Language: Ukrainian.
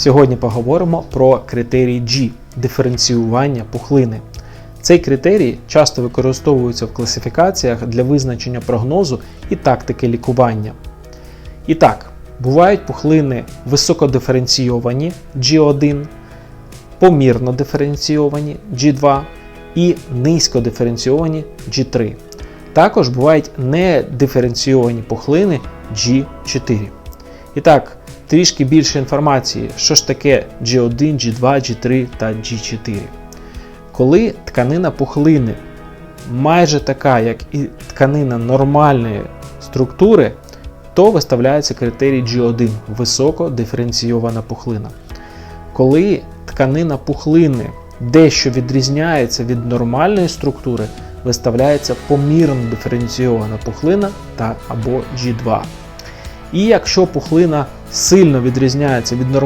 Сьогодні поговоримо про критерій G диференціювання пухлини. Цей критерій часто використовується в класифікаціях для визначення прогнозу і тактики лікування. І так, бувають пухлини високодиференційовані G1, помірно диференційовані G2 і низькодиференційовані G3. Також бувають недиференційовані пухлини G4. І так, трішки більше інформації, що ж таке G1, G2, G3 та G4. Коли тканина пухлини майже така, як і тканина нормальної структури, то виставляється критерій G1 високо диференційована пухлина. Коли тканина пухлини дещо відрізняється від нормальної структури, виставляється помірно диференційована пухлина та або G2. І якщо пухлина сильно відрізняється від нормальної